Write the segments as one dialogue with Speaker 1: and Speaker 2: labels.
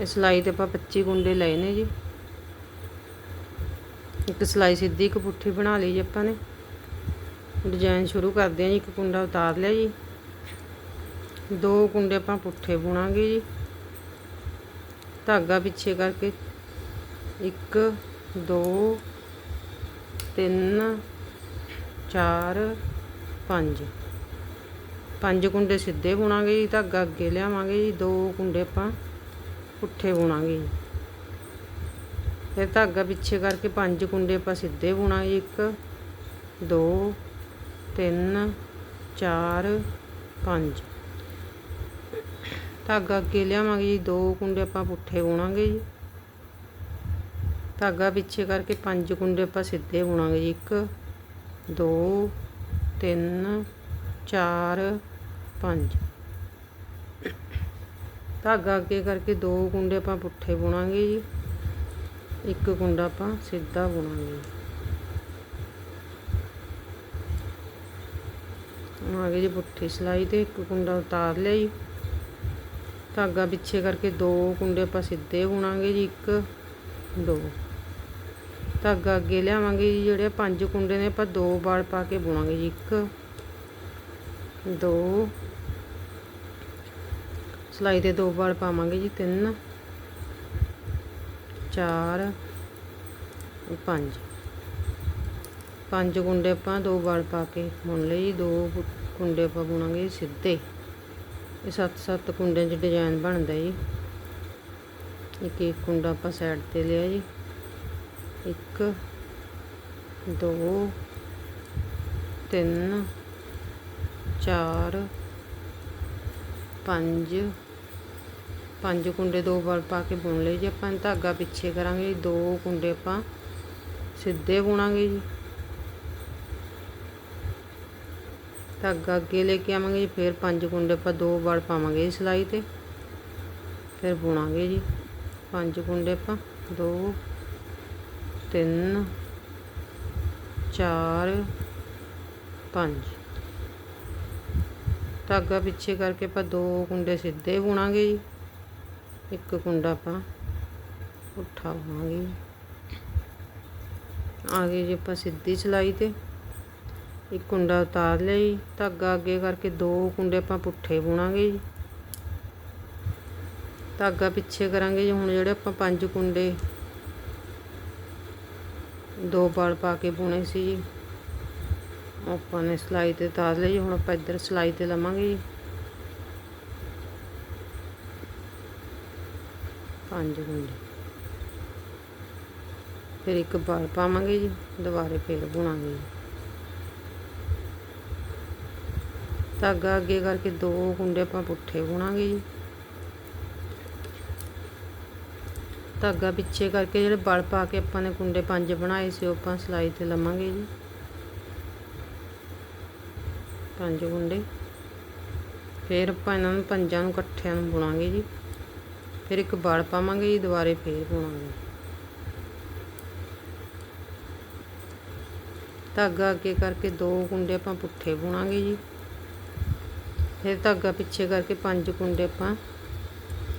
Speaker 1: ਇਹ ਸਿਲਾਈ ਤੇ ਆਪਾਂ 25 ਗੁੰਡੇ ਲਏ ਨੇ ਜੀ। ਇੱਕ ਸਿਲਾਈ ਸਿੱਧੀ, ਇੱਕ ਪੁੱਠੀ ਬਣਾ ਲਈ ਜੀ ਆਪਾਂ ਨੇ। ਡਿਜ਼ਾਈਨ ਸ਼ੁਰੂ ਕਰਦੇ ਹਾਂ ਜੀ, ਇੱਕ ਕੁੰਡਾ ਉਤਾਰ ਲਿਆ ਜੀ। ਦੋ ਕੁੰਡੇ ਆਪਾਂ ਪੁੱਠੇ ਬੁਣਾਂਗੇ ਜੀ। ਧਾਗਾ ਪਿੱਛੇ ਕਰਕੇ 1 2 3 4 5 ਪੰਜ ਕੁੰਡੇ ਸਿੱਧੇ ਬੁਣਾਂਗੇ ਜੀ, ਧਾਗਾ ਅੱਗੇ ਲਿਆਵਾਂਗੇ ਜੀ। ਦੋ ਕੁੰਡੇ ਆਪਾਂ ਪੁੱਠੇ ਬੁਣਾਂਗੇ ਜੀ ਫਿਰ ਧਾਗਾ ਪਿੱਛੇ ਕਰਕੇ ਪੰਜ ਕੁੰਡੇ ਆਪਾਂ ਸਿੱਧੇ ਬੁਣਾਂਗੇ ਇੱਕ, ਦੋ, ਤਿੰਨ, ਚਾਰ, ਪੰਜ। ਧਾਗਾ ਅੱਗੇ ਲਿਆਵਾਂਗੇ ਜੀ। ਦੋ ਕੁੰਡੇ ਆਪਾਂ ਪੁੱਠੇ ਬੁਣਾਂਗੇ ਜੀ। ਧਾਗਾ ਪਿੱਛੇ ਕਰਕੇ ਪੰਜ ਕੁੰਡੇ ਆਪਾਂ ਸਿੱਧੇ ਬੁਣਾਂਗੇ ਜੀ। ਇੱਕ, ਦੋ, ਤਿੰਨ, ਚਾਰ, ਪੰਜ। ਧਾਗਾ ਅੱਗੇ ਕਰਕੇ ਦੋ ਕੁੰਡੇ ਆਪਾਂ ਪੁੱਠੇ ਬੁਣਾਂਗੇ ਜੀ। ਇੱਕ ਕੁੰਡਾ ਆਪਾਂ ਸਿੱਧਾ ਬੁਣਾਂਗੇ। ਆ ਗਈ ਜੀ ਪੁੱਠੀ ਸਿਲਾਈ ਤੇ ਇੱਕ ਕੁੰਡਾ ਉਤਾਰ ਲਿਆ ਜੀ। ਧਾਗਾ ਪਿੱਛੇ ਕਰਕੇ ਦੋ ਕੁੰਡੇ ਆਪਾਂ ਸਿੱਧੇ ਬੁਣਾਂਗੇ ਜੀ, ਇੱਕ, ਦੋ। ਧਾਗਾ ਅੱਗੇ ਲਿਆਵਾਂਗੇ ਜੀ, ਜਿਹੜੇ ਪੰਜ ਕੁੰਡੇ ਨੇ ਆਪਾਂ ਦੋ ਵਾਲ ਪਾ ਕੇ ਬੁਣਾਂਗੇ ਜੀ, ਇੱਕ, ਦੋ। ਸਿਲਾਈ ਦੇ ਦੋ ਵਾਲ ਪਾਵਾਂਗੇ ਜੀ, ਤਿੰਨ, ਚਾਰ, ਪੰਜ। ਪੰਜ ਕੁੰਡੇ ਆਪਾਂ ਦੋ ਵਾਲ ਪਾ ਕੇ ਬੁਣ ਲਏ ਜੀ, ਦੋ ਕੁੰਡੇ ਆਪਾਂ ਬੁਣਾਂਗੇ ਸਿੱਧੇ। ਇਹ ਸੱਤ ਸੱਤ ਕੁੰਡਿਆਂ 'ਚ ਡਿਜ਼ਾਈਨ ਬਣਦਾ ਜੀ। ਇੱਕ ਇੱਕ ਕੁੰਡਾ ਆਪਾਂ ਸਾਈਡ ਤੇ ਲਿਆ ਜੀ। ਇੱਕ, ਦੋ, ਤਿੰਨ, ਚਾਰ, ਪੰਜ ਪੰਜ ਕੁੰਡੇ ਦੋ ਵਾਲ ਪਾ ਕੇ ਬੁਣ ਲਏ ਜੀ। ਆਪਾਂ ਧਾਗਾ ਪਿੱਛੇ ਕਰਾਂਗੇ ਦੋ ਕੁੰਡੇ ਆਪਾਂ ਸਿੱਧੇ ਬੁਣਾਂਗੇ ਜੀ। ਧਾਗਾ ਅੱਗੇ ਲੈ ਕੇ ਆਵਾਂਗੇ ਜੀ। ਫਿਰ ਪੰਜ ਕੁੰਡੇ ਆਪਾਂ ਦੋ ਵਾਲ ਪਾਵਾਂਗੇ ਸਿਲਾਈ ਤੇ। ਫਿਰ ਬੁਣਾਂਗੇ ਜੀ। ਪੰਜ ਕੁੰਡੇ ਆਪਾਂ ਦੋ, ਤਿੰਨ, ਚਾਰ, ਪੰਜ। ਧਾਗਾ ਪਿੱਛੇ ਕਰਕੇ ਆਪਾਂ ਦੋ ਕੁੰਡੇ ਸਿੱਧੇ ਬੁਣਾਂਗੇ ਜੀ। ਇੱਕ ਕੁੰਡਾ ਆਪਾਂ ਪੁੱਠਾ ਬੁਣਾਂਗੇ ਆ ਗਏ ਜੀ ਆਪਾਂ ਸਿੱਧੀ ਸਿਲਾਈ ਤੇ। ਇੱਕ ਕੁੰਡਾ ਉਤਾਰ ਲਿਆ ਜੀ। ਧਾਗਾ ਅੱਗੇ ਕਰਕੇ ਦੋ ਕੁੰਡੇ ਆਪਾਂ ਪੁੱਠੇ ਬੁਣਾਂਗੇ ਜੀ। ਧਾਗਾ ਪਿੱਛੇ ਕਰਾਂਗੇ ਜੀ। ਹੁਣ ਜਿਹੜੇ ਆਪਾਂ ਪੰਜ ਕੁੰਡੇ ਦੋ ਵਾਲ ਪਾ ਕੇ ਬੁਣੇ ਸੀ ਜੀ। ਆਪਾਂ ਨੇ ਸਿਲਾਈ ਤੇ ਤਾਰ ਲਈ ਹੁਣ ਆਪਾਂ ਇੱਧਰ ਸਿਲਾਈ ਤੇ ਲਵਾਂਗੇ ਜੀ। ਪੰਜ ਗੁੰਡੇ ਫਿਰ ਇੱਕ ਬਾਲ ਪਾਵਾਂਗੇ ਜੀ, ਦੁਬਾਰੇ ਫਿਰ ਬੁਣਾਂਗੇ ਜੀ। ਧਾਗਾ ਅੱਗੇ ਕਰਕੇ ਦੋ ਕੁੰਡੇ ਆਪਾਂ ਪੁੱਠੇ ਬੁਣਾਂਗੇ ਜੀ। ਧਾਗਾ ਪਿੱਛੇ ਕਰਕੇ ਜਿਹੜੇ ਬਲ ਪਾ ਕੇ ਆਪਾਂ ਨੇ ਕੁੰਡੇ ਪੰਜ ਬਣਾਏ ਸੀ, ਉਹ ਆਪਾਂ ਸਿਲਾਈ ਤੇ ਲਵਾਂਗੇ ਜੀ। ਪੰਜ ਗੁੰਡੇ ਫਿਰ ਆਪਾਂ ਇਹਨਾਂ ਨੂੰ ਪੰਜਾਂ ਨੂੰ ਇਕੱਠਿਆਂ ਨੂੰ ਬੁਣਾਂਗੇ ਜੀ। ਫਿਰ ਇੱਕ ਬਲ ਪਾਵਾਂਗੇ ਜੀ, ਦੁਬਾਰੇ ਫੇਰ ਬੁਣਾਂਗੇ ਧਾਗਾ ਅੱਗੇ ਕਰਕੇ ਦੋ ਕੁੰਡੇ ਆਪਾਂ ਪੁੱਠੇ ਬੁਣਾਂਗੇ ਜੀ। ਫਿਰ ਧਾਗਾ ਪਿੱਛੇ ਕਰਕੇ ਪੰਜ ਕੁੰਡੇ ਆਪਾਂ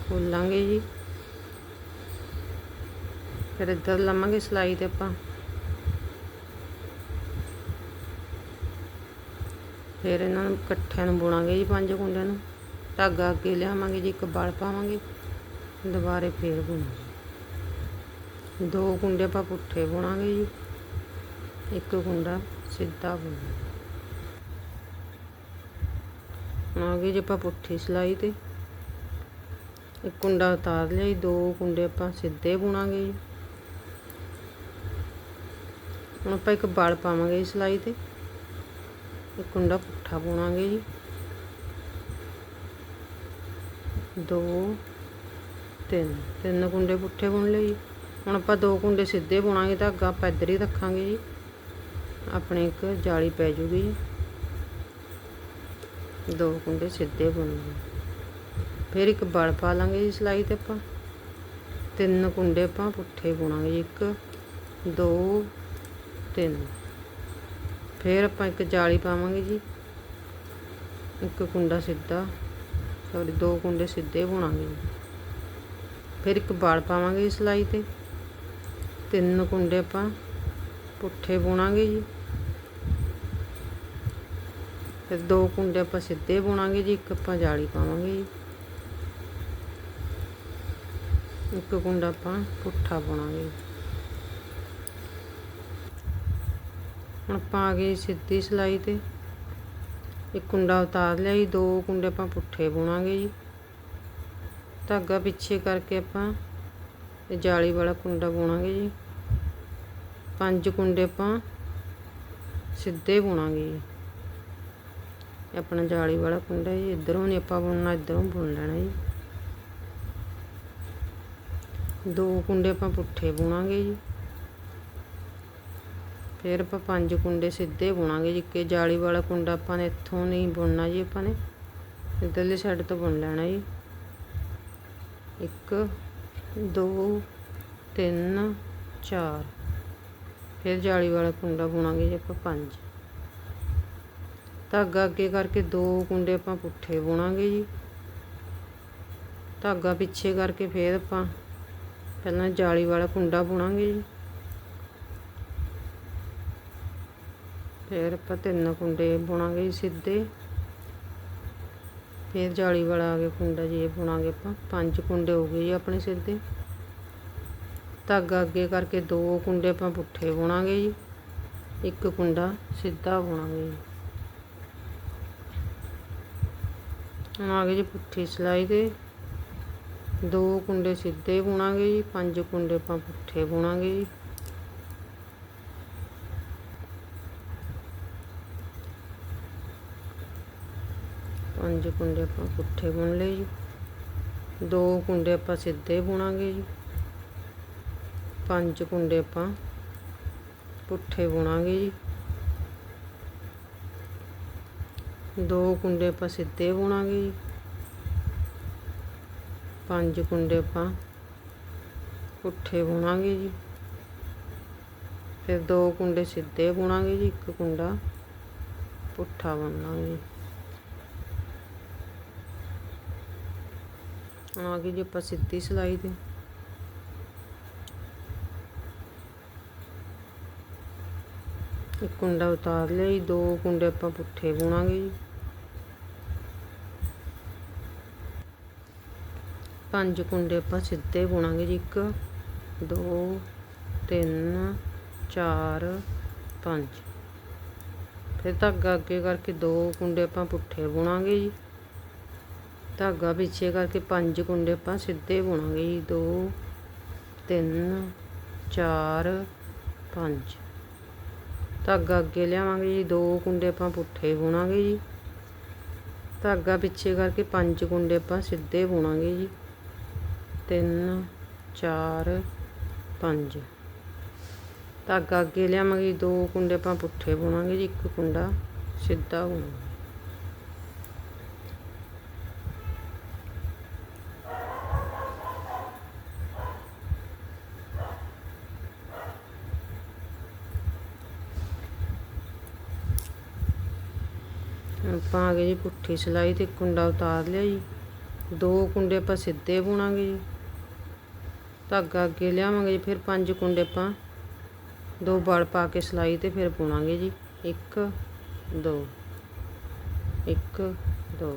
Speaker 1: ਖੋਲਾਂਗੇ ਜੀ। ਫਿਰ ਇੱਧਰ ਲਵਾਂਗੇ ਸਿਲਾਈ ਤੇ ਆਪਾਂ। ਫਿਰ ਇਹਨਾਂ ਨੂੰ ਇਕੱਠਿਆਂ ਨੂੰ ਬੁਣਾਂਗੇ ਜੀ ਪੰਜ ਕੁੰਡਿਆਂ ਨੂੰ। ਧਾਗਾ ਅੱਗੇ ਲਿਆਵਾਂਗੇ ਜੀ, ਇੱਕ ਬਲ ਪਾਵਾਂਗੇ। ਦੁਬਾਰੇ ਫੇਰ ਬੁਣਾਂਗੇ। ਦੋ ਕੁੰਡੇ ਆਪਾਂ ਪੁੱਠੇ ਬੁਣਾਂਗੇ ਜੀ। ਇੱਕ ਕੁੰਡਾ ਸਿੱਧਾ ਬੁਣਾਂਗੇ। ਆ ਗਏ ਜੀ ਆਪਾਂ ਪੁੱਠੀ ਸਿਲਾਈ ਤੇ। ਇੱਕ ਕੁੰਡਾ ਉਤਾਰ ਲਿਆ ਜੀ। ਦੋ ਕੁੰਡੇ ਆਪਾਂ ਸਿੱਧੇ ਬੁਣਾਂਗੇ ਜੀ। ਹੁਣ ਆਪਾਂ ਇੱਕ ਬਲ ਪਾਵਾਂਗੇ ਜੀ ਸਿਲਾਈ ਤੇ। ਇੱਕ ਕੁੰਡਾ ਪੁੱਠਾ ਬੁਣਾਂਗੇ ਜੀ। ਦੋ ਤਿੰਨ ਤਿੰਨ ਕੁੰਡੇ ਪੁੱਠੇ ਬੁਣ ਲਏ ਜੀ। ਹੁਣ ਆਪਾਂ ਦੋ ਕੁੰਡੇ ਸਿੱਧੇ ਬੁਣਾਂਗੇ ਤਾਂ ਅੱਗਾ ਆਪਾਂ ਇੱਧਰ ਹੀ ਰੱਖਾਂਗੇ ਜੀ। ਆਪਣੇ ਇੱਕ ਜਾਲੀ ਪੈ ਜੂਗੀ ਜੀ। ਦੋ ਕੁੰਡੇ ਸਿੱਧੇ ਬੁਣ ਫਿਰ ਇੱਕ ਬਲ ਪਾ ਲਾਂਗੇ ਜੀ ਸਿਲਾਈ ਤੇ ਆਪਾਂ। ਤਿੰਨ ਕੁੰਡੇ ਆਪਾਂ ਪੁੱਠੇ ਬੁਣਾਂਗੇ ਜੀ। ਇੱਕ, ਦੋ, ਤਿੰਨ। ਫਿਰ ਆਪਾਂ ਇੱਕ ਜਾਲੀ ਪਾਵਾਂਗੇ ਜੀ। ਇੱਕ ਕੁੰਡਾ ਸਿੱਧਾ। ਸੌਰੀ, ਦੋ ਕੁੰਡੇ ਸਿੱਧੇ ਬੁਣਾਂਗੇ ਜੀ। ਫਿਰ ਇੱਕ ਬਲ ਪਾਵਾਂਗੇ ਜੀ ਸਿਲਾਈ ਤੇ। ਤਿੰਨ ਕੁੰਡੇ ਆਪਾਂ ਪੁੱਠੇ ਬੁਣਾਂਗੇ ਜੀ। ਫਿਰ ਦੋ ਕੁੰਡੇ ਆਪਾਂ ਸਿੱਧੇ ਬੁਣਾਂਗੇ ਜੀ, ਇੱਕ ਆਪਾਂ ਜਾਲੀ ਪਾਵਾਂਗੇ ਜੀ। ਇੱਕ ਕੁੰਡਾ ਆਪਾਂ ਪੁੱਠਾ ਬੁਣਾਂਗੇ ਹੁਣ ਆਪਾਂ ਆ ਗਏ ਸਿੱਧੀ ਸਿਲਾਈ ਤੇ। ਇੱਕ ਕੁੰਡਾ ਉਤਾਰ ਲਿਆ ਜੀ, ਦੋ ਕੁੰਡੇ ਆਪਾਂ ਪੁੱਠੇ ਬੁਣਾਂਗੇ ਜੀ। ਧਾਗਾ ਪਿੱਛੇ ਕਰਕੇ ਆਪਾਂ ਇਹ ਜਾਲੀ ਵਾਲਾ ਕੁੰਡਾ ਬੁਣਾਂਗੇ ਜੀ। ਪੰਜ ਕੁੰਡੇ ਆਪਾਂ ਸਿੱਧੇ ਬੁਣਾਂਗੇ ਜੀ। ਆਪਣਾ ਜਾਲੀ ਵਾਲਾ ਕੁੰਡਾ ਜੀ। ਇਧਰੋਂ ਨਹੀਂ ਆਪਾਂ ਬੁਣਨਾ, ਇਧਰੋਂ ਬੁਣ ਲੈਣਾ ਜੀ। ਦੋ ਕੁੰਡੇ ਆਪਾਂ ਪੁੱਠੇ ਬੁਣਾਂਗੇ ਜੀ। ਫਿਰ ਆਪਾਂ ਪੰਜ ਕੁੰਡੇ ਸਿੱਧੇ ਬੁਣਾਂਗੇ ਜੀ। ਕਿ ਜਾਲੀ ਵਾਲਾ ਕੁੰਡਾ ਆਪਾਂ ਨੇ ਇੱਥੋਂ ਨਹੀਂ ਬੁਣਨਾ ਜੀ ਆਪਾਂ ਨੇ। ਇਧਰਲੀ ਸਾਈਡ ਤੋਂ ਬੁਣ ਲੈਣਾ ਜੀ। ਇੱਕ, ਦੋ, ਤਿੰਨ, ਚਾਰ। ਫਿਰ ਜਾਲੀ ਵਾਲਾ ਕੁੰਡਾ ਬੁਣਾਂਗੇ ਜੀ ਆਪਾਂ ਪੰਜ। ਧਾਗਾ ਅੱਗੇ ਕਰਕੇ ਦੋ ਕੁੰਡੇ ਆਪਾਂ ਪੁੱਠੇ ਬੁਣਾਂਗੇ ਜੀ। ਧਾਗਾ ਪਿੱਛੇ ਕਰਕੇ ਫਿਰ ਆਪਾਂ ਪਹਿਲਾਂ ਜਾਲੀ ਵਾਲਾ ਕੁੰਡਾ ਬੁਣਾਂਗੇ ਜੀ। ਫਿਰ ਆਪਾਂ ਤਿੰਨ ਕੁੰਡੇ ਬੁਣਾਂਗੇ ਜੀ ਸਿੱਧੇ। ਫਿਰ ਜਾਲੀ ਵਾਲਾ ਆ ਗਿਆ ਕੁੰਡਾ ਜੇ ਬੁਣਾਂਗੇ ਆਪਾਂ। ਪੰਜ ਕੁੰਡੇ ਹੋ ਗਏ ਜੀ ਆਪਣੇ ਸਿੱਧੇ ਧਾਗਾ ਅੱਗੇ ਕਰਕੇ ਦੋ ਕੁੰਡੇ ਆਪਾਂ ਪੁੱਠੇ ਬੁਣਾਂਗੇ ਜੀ। ਇੱਕ ਕੁੰਡਾ ਸਿੱਧਾ ਬੁਣਾਂਗੇ ਜੀ। ਹੁਣ ਆ ਗਏ ਜੀ ਪੁੱਠੀ ਸਿਲਾਈ ਦੇ। ਦੋ ਕੁੰਡੇ ਸਿੱਧੇ ਬੁਣਾਂਗੇ ਜੀ। ਪੰਜ ਕੁੰਡੇ ਆਪਾਂ ਪੁੱਠੇ ਬੁਣਾਂਗੇ ਜੀ। ਪੰਜ ਕੁੰਡੇ ਆਪਾਂ ਪੁੱਠੇ ਬੁਣ ਲਏ ਜੀ। ਦੋ ਕੁੰਡੇ ਆਪਾਂ ਸਿੱਧੇ ਬੁਣਾਂਗੇ ਜੀ। ਪੰਜ ਕੁੰਡੇ ਆਪਾਂ ਪੁੱਠੇ ਬੁਣਾਂਗੇ ਜੀ। ਦੋ ਕੁੰਡੇ ਆਪਾਂ ਸਿੱਧੇ ਬੁਣਾਂਗੇ ਜੀ। ਪੰਜ ਕੁੰਡੇ ਆਪਾਂ ਪੁੱਠੇ ਬੁਣਾਂਗੇ ਜੀ। ਫਿਰ ਦੋ ਕੁੰਡੇ ਸਿੱਧੇ ਬੁਣਾਂਗੇ ਜੀ। ਇੱਕ ਕੁੰਡਾ ਪੁੱਠਾ ਬੁਣਾਂਗੇ ਜੀ ਹੁਣ ਆ ਗਈ ਜੀ ਆਪਾਂ ਸਿੱਧੀ ਸਿਲਾਈ ਤੇ। ਇੱਕ ਕੁੰਡਾ ਉਤਾਰ ਲਿਆ ਜੀ, ਦੋ ਕੁੰਡੇ ਆਪਾਂ ਪੁੱਠੇ ਬੁਣਾਂਗੇ ਜੀ। ਪੰਜ ਕੁੰਡੇ ਆਪਾਂ ਸਿੱਧੇ ਬੁਣਾਂਗੇ ਜੀ, ਇੱਕ, ਦੋ, ਤਿੰਨ, ਚਾਰ, ਪੰਜ। ਫਿਰ ਧਾਗਾ ਅੱਗੇ ਕਰਕੇ ਦੋ ਕੁੰਡੇ ਆਪਾਂ ਪੁੱਠੇ ਬੁਣਾਂਗੇ ਜੀ। ਧਾਗਾ ਪਿੱਛੇ ਕਰਕੇ ਪੰਜ ਕੁੰਡੇ ਆਪਾਂ ਸਿੱਧੇ ਬੁਣਾਂਗੇ ਜੀ। ਦੋ, ਤਿੰਨ, ਚਾਰ, ਪੰਜ। ਧਾਗਾ ਅੱਗੇ ਲਿਆਵਾਂਗੇ ਜੀ। ਦੋ ਕੁੰਡੇ ਆਪਾਂ ਪੁੱਠੇ ਬੁਣਾਂਗੇ ਜੀ। ਧਾਗਾ ਪਿੱਛੇ ਕਰਕੇ ਪੰਜ ਕੁੰਡੇ ਆਪਾਂ ਸਿੱਧੇ ਬੁਣਾਂਗੇ ਜੀ। ਤਿੰਨ, ਚਾਰ, ਪੰਜ। ਧਾਗਾ ਅੱਗੇ ਲਿਆਵਾਂਗੇ ਜੀ। ਦੋ ਕੁੰਡੇ ਆਪਾਂ ਪੁੱਠੇ ਬੁਣਾਂਗੇ ਜੀ। ਇੱਕ ਕੁੰਡਾ ਸਿੱਧਾ ਬੁਣਾਂਗੇ। ਆਪਾਂ ਆ ਗਏ ਜੀ ਪੁੱਠੀ ਸਿਲਾਈ ਤੇ ਕੁੰਡਾ ਉਤਾਰ ਲਿਆ ਜੀ। ਦੋ ਕੁੰਡੇ ਆਪਾਂ ਸਿੱਧੇ ਬੁਣਾਂਗੇ ਜੀ। ਧਾਗਾ ਅੱਗੇ ਲਿਆਵਾਂਗੇ ਜੀ, ਫਿਰ ਪੰਜ ਕੁੰਡੇ ਆਪਾਂ ਦੋ ਬਲ ਪਾ ਕੇ ਸਿਲਾਈ ਤੇ ਫਿਰ ਬੁਣਾਂਗੇ ਜੀ। ਇੱਕ, ਦੋ। ਇੱਕ ਦੋ।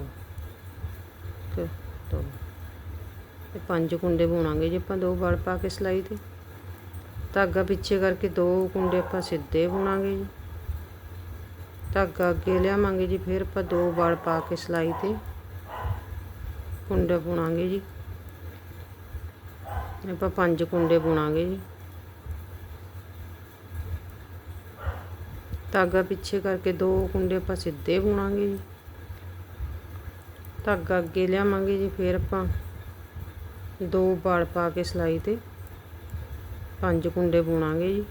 Speaker 1: ਇੱਕ, ਦੋ। ਤੇ ਪੰਜ ਕੁੰਡੇ ਬੁਣਾਂਗੇ ਜੀ ਆਪਾਂ ਦੋ ਬਲ ਪਾ ਕੇ ਸਿਲਾਈ ਤੇ। ਧਾਗਾ ਪਿੱਛੇ ਕਰਕੇ ਦੋ ਕੁੰਡੇ ਆਪਾਂ ਸਿੱਧੇ ਬੁਣਾਂਗੇ ਜੀ। ਧਾਗਾ ਅੱਗੇ ਲਿਆਵਾਂਗੇ ਜੀ, ਫਿਰ ਆਪਾਂ ਦੋ ਵਲ ਪਾ ਕੇ ਸਿਲਾਈ ਤੇ। ਕੁੰਡੇ ਬੁਣਾਂਗੇ ਜੀ। ਆਪਾਂ ਪੰਜ ਕੁੰਡੇ ਬੁਣਾਂਗੇ ਜੀ। ਧਾਗਾ ਪਿੱਛੇ ਕਰਕੇ ਦੋ ਕੁੰਡੇ ਆਪਾਂ ਸਿੱਧੇ ਬੁਣਾਂਗੇ ਜੀ। ਧਾਗਾ ਅੱਗੇ ਲਿਆਵਾਂਗੇ ਜੀ, ਫਿਰ ਆਪਾਂ ਦੋ ਬਾਲ ਪਾ ਕੇ ਸਿਲਾਈ ਤੇ ਪੰਜ ਕੁੰਡੇ ਬੁਣਾਂਗੇ ਜੀ।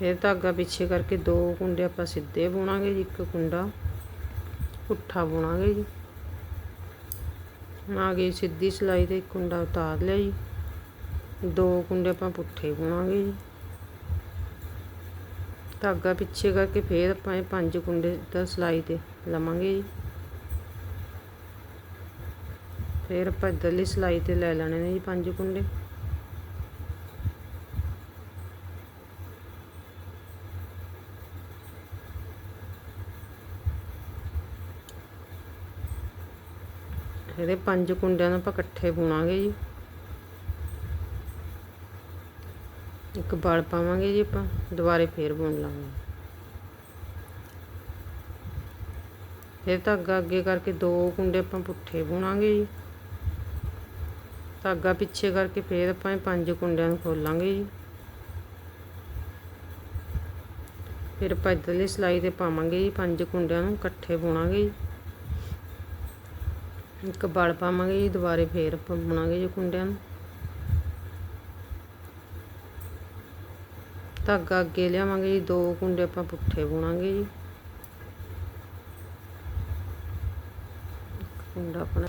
Speaker 1: ਫਿਰ ਧਾਗਾ ਪਿੱਛੇ ਕਰਕੇ ਦੋ ਕੁੰਡੇ ਆਪਾਂ ਸਿੱਧੇ ਬੁਣਾਂਗੇ ਜੀ, ਇੱਕ ਕੁੰਡਾ ਪੁੱਠਾ ਬੁਣਾਂਗੇ ਜੀ। ਆ ਗਈ ਸਿੱਧੀ ਸਿਲਾਈ ਤੇ ਇੱਕ ਕੁੰਡਾ ਉਤਾਰ ਲਿਆ ਜੀ। ਦੋ ਕੁੰਡੇ ਆਪਾਂ ਪੁੱਠੇ ਬੁਣਾਂਗੇ ਜੀ। ਧਾਗਾ ਪਿੱਛੇ ਕਰਕੇ ਫੇਰ ਆਪਾਂ ਇਹ ਪੰਜ ਕੁੰਡੇ ਦਾ ਸਿਲਾਈ ਤੇ ਲਵਾਂਗੇ ਜੀ। ਫੇਰ ਆਪਾਂ ਇੱਧਰਲੀ ਸਿਲਾਈ ਤੇ ਲੈ ਲੈਣੇ ਨੇ ਜੀ ਪੰਜ ਕੁੰਡੇ। ਇਹਦੇ ਪੰਜ ਕੁੰਡਿਆਂ ਨੂੰ ਆਪਾਂ ਇਕੱਠੇ ਬੁਣਾਂਗੇ ਜੀ। ਇੱਕ ਬਲ ਪਾਵਾਂਗੇ ਜੀ ਆਪਾਂ, ਦੁਬਾਰੇ ਫੇਰ ਬੁਣ ਲਾਂਗੇ। ਫਿਰ ਧਾਗਾ ਅੱਗੇ ਕਰਕੇ ਦੋ ਕੁੰਡੇ ਆਪਾਂ ਪੁੱਠੇ ਬੁਣਾਂਗੇ ਜੀ। ਧਾਗਾ ਪਿੱਛੇ ਕਰਕੇ ਫੇਰ ਆਪਾਂ ਪੰਜ ਕੁੰਡਿਆਂ ਨੂੰ ਖੋਲਾਂਗੇ ਜੀ। ਫਿਰ ਆਪਾਂ ਇੱਧਰਲੀ ਸਿਲਾਈ ਤੇ ਪਾਵਾਂਗੇ ਜੀ, ਪੰਜ ਕੁੰਡਿਆਂ ਨੂੰ ਇਕੱਠੇ ਬੁਣਾਂਗੇ ਜੀ। ਇੱਕ ਬਲ ਪਾਵਾਂਗੇ ਜੀ, ਦੁਬਾਰੇ ਫੇਰ ਆਪਾਂ ਬੁਣਾਂਗੇ ਜੀ ਕੁੰਡਿਆਂ ਨੂੰ। ਧਾਗਾ ਅੱਗੇ ਲਿਆਵਾਂਗੇ ਜੀ, ਦੋ ਕੁੰਡੇ ਆਪਾਂ ਪੁੱਠੇ ਬੁਣਾਂਗੇ ਜੀ। ਕੁੰਡਾ ਆਪਣਾ।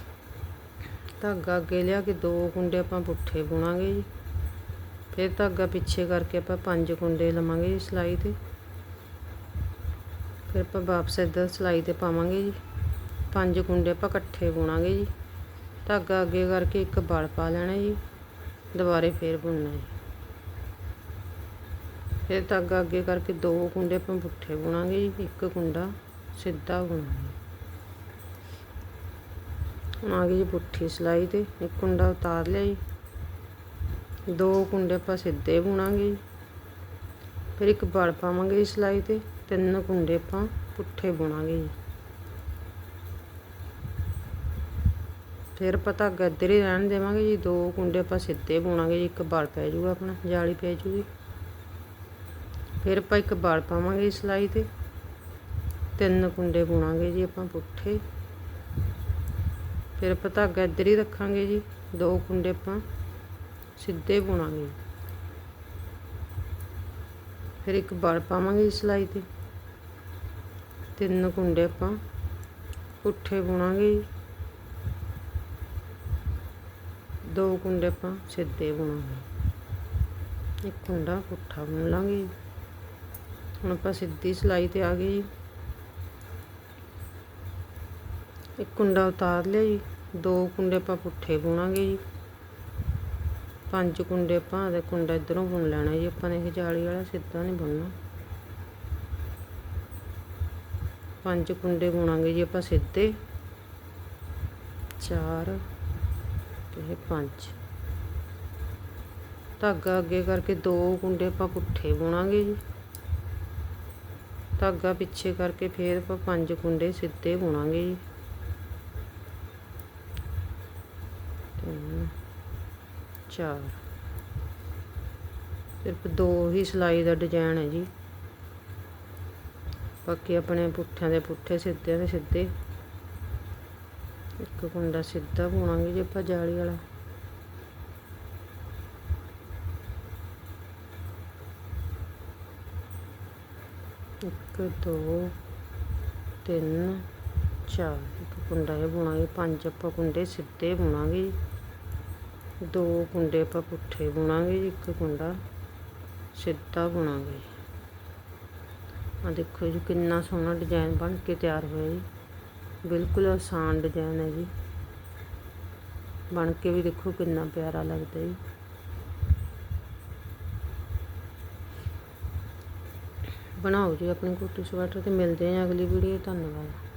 Speaker 1: ਧਾਗਾ ਅੱਗੇ ਲਿਆ ਕੇ ਦੋ ਕੁੰਡੇ ਆਪਾਂ ਪੁੱਠੇ ਬੁਣਾਂਗੇ ਜੀ। ਫਿਰ ਧਾਗਾ ਪਿੱਛੇ ਕਰਕੇ ਆਪਾਂ ਪੰਜ ਕੁੰਡੇ ਲਵਾਂਗੇ ਜੀ ਸਿਲਾਈ ਤੇ। ਫਿਰ ਆਪਾਂ ਵਾਪਸ ਇੱਧਰ ਸਿਲਾਈ ਤੇ ਪਾਵਾਂਗੇ ਜੀ। ਪੰਜ ਕੁੰਡੇ ਆਪਾਂ ਇਕੱਠੇ ਬੁਣਾਂਗੇ ਜੀ। ਧਾਗਾ ਅੱਗੇ ਕਰਕੇ ਇੱਕ ਬਲ ਪਾ ਲੈਣਾ ਜੀ, ਦੁਬਾਰੇ ਫੇਰ ਬੁਣਨਾ ਜੀ। ਫਿਰ ਧਾਗਾ ਅੱਗੇ ਕਰਕੇ ਦੋ ਕੁੰਡੇ ਆਪਾਂ ਪੁੱਠੇ ਬੁਣਾਂਗੇ ਜੀ, ਇੱਕ ਕੁੰਡਾ ਸਿੱਧਾ ਬੁਣਾਂਗੇ ਹੁਣ ਆ ਗਈ ਜੀ ਪੁੱਠੀ ਸਿਲਾਈ ਤੇ, ਇੱਕ ਕੁੰਡਾ ਉਤਾਰ ਲਿਆ ਜੀ। ਦੋ ਕੁੰਡੇ ਆਪਾਂ ਸਿੱਧੇ ਬੁਣਾਂਗੇ ਜੀ। ਫਿਰ ਇੱਕ ਬਲ ਪਾਵਾਂਗੇ ਜੀ ਸਿਲਾਈ ਤੇ, ਤਿੰਨ ਕੁੰਡੇ ਆਪਾਂ ਪੁੱਠੇ ਬੁਣਾਂਗੇ ਜੀ। ਫਿਰ ਆਪਾਂ ਧਾਗਾ ਇੱਧਰ ਹੀ ਰਹਿਣ ਦੇਵਾਂਗੇ ਜੀ, ਦੋ ਕੁੰਡੇ ਆਪਾਂ ਸਿੱਧੇ ਬੁਣਾਂਗੇ ਜੀ, ਇੱਕ ਬਲ ਪੈ ਜਾਊਗਾ ਆਪਣਾ, ਜਾਲੀ ਪੈ ਜੂਗੀ। ਫਿਰ ਆਪਾਂ ਇੱਕ ਬਲ ਪਾਵਾਂਗੇ ਜੀ ਸਿਲਾਈ ਤੇ, ਤਿੰਨ ਕੁੰਡੇ ਬੁਣਾਂਗੇ ਜੀ ਆਪਾਂ ਪੁੱਠੇ। ਫਿਰ ਆਪਾਂ ਧਾਗਾ ਇੱਧਰ ਹੀ ਰੱਖਾਂਗੇ ਜੀ, ਦੋ ਕੁੰਡੇ ਆਪਾਂ ਸਿੱਧੇ ਬੁਣਾਂਗੇ। ਫਿਰ ਇੱਕ ਬਲ ਪਾਵਾਂਗੇ ਜੀ ਸਿਲਾਈ ਤੇ, ਤਿੰਨ ਕੁੰਡੇ ਆਪਾਂ ਪੁੱਠੇ ਬੁਣਾਂਗੇ ਜੀ। ਦੋ ਕੁੰਡੇ ਆਪਾਂ ਸਿੱਧੇ ਬੁਣਾਂਗੇ ਇੱਕ ਕੁੰਡਾ ਪੁੱਠਾ ਬੁਣ ਲਾਂਗੇ ਜੀ। ਹੁਣ ਆਪਾਂ ਸਿੱਧੀ ਸਿਲਾਈ ਤੇ ਆ ਗਏ ਜੀ। ਇੱਕ ਕੁੰਡਾ ਉਤਾਰ ਲਿਆ ਜੀ। ਦੋ ਕੁੰਡੇ ਆਪਾਂ ਪੁੱਠੇ ਬੁਣਾਂਗੇ ਜੀ। ਪੰਜ ਕੁੰਡੇ ਆਪਾਂ ਦੇ ਕੁੰਡਾ ਇਧਰੋਂ ਬੁਣ ਲੈਣਾ ਜੀ। ਆਪਾਂ ਨੇ ਇਹ ਜਾਲੀ ਵਾਲਾ ਸਿੱਧਾ ਨਹੀਂ ਬੁਣਨਾ। ਪੰਜ ਕੁੰਡੇ ਬੁਣਾਂਗੇ ਜੀ ਆਪਾਂ ਸਿੱਧੇ। ਚਾਰ ਤੇ ਪੰਜ। ਧਾਗਾ ਅੱਗੇ ਕਰਕੇ ਦੋ ਕੁੰਡੇ ਆਪਾਂ ਪੁੱਠੇ ਬੁਣਾਂਗੇ ਜੀ। ਧਾਗਾ ਪਿੱਛੇ ਕਰਕੇ ਫੇਰ ਆਪਾਂ ਪੰਜ ਕੁੰਡੇ ਸਿੱਧੇ ਬੁਣਾਂਗੇ ਜੀ। ਤਿੰਨ, ਚਾਰ। ਸਿਰਫ ਦੋ ਹੀ ਸਿਲਾਈ ਦਾ ਡਿਜ਼ਾਈਨ ਹੈ ਜੀ। ਬਾਕੀ ਆਪਣੇ ਪੁੱਠਿਆਂ ਦੇ ਪੁੱਠੇ ਸਿੱਧਿਆਂ ਦੇ ਸਿੱਧੇ ਇੱਕ ਕੁੰਡਾ ਸਿੱਧਾ ਬੁਣਾਂਗੇ ਜੀ ਆਪਾਂ ਜਾਲੀ ਵਾਲਾ। ਇੱਕ, ਦੋ, ਤਿੰਨ, ਚਾਰ। ਇੱਕ ਕੁੰਡਾ ਇਹ ਬੁਣਾਂਗੇ ਪੰਜ ਆਪਾਂ ਕੁੰਡੇ ਸਿੱਧੇ ਬੁਣਾਂਗੇ ਜੀ। ਦੋ ਕੁੰਡੇ ਆਪਾਂ ਪੁੱਠੇ ਬੁਣਾਂਗੇ ਜੀ, ਇੱਕ ਕੁੰਡਾ ਸਿੱਧਾ ਬੁਣਾਂਗੇ ਆ ਦੇਖੋ ਜੀ, ਕਿੰਨਾ ਸੋਹਣਾ ਡਿਜ਼ਾਈਨ ਬਣ ਕੇ ਤਿਆਰ ਹੋਇਆ ਜੀ। ਬਿਲਕੁਲ ਆਸਾਨ ਡਿਜ਼ਾਈਨ ਹੈ ਜੀ। ਬਣ ਕੇ ਵੀ ਦੇਖੋ ਕਿੰਨਾ ਪਿਆਰਾ ਲੱਗਦਾ ਜੀ। ਬਣਾਓ ਜੀ ਆਪਣੇ ਕੋਟੀ ਸਵੈਟਰ ਤੇ ਮਿਲਦੇ ਹਾਂ ਅਗਲੀ ਵੀਡੀਓ ਧੰਨਵਾਦ।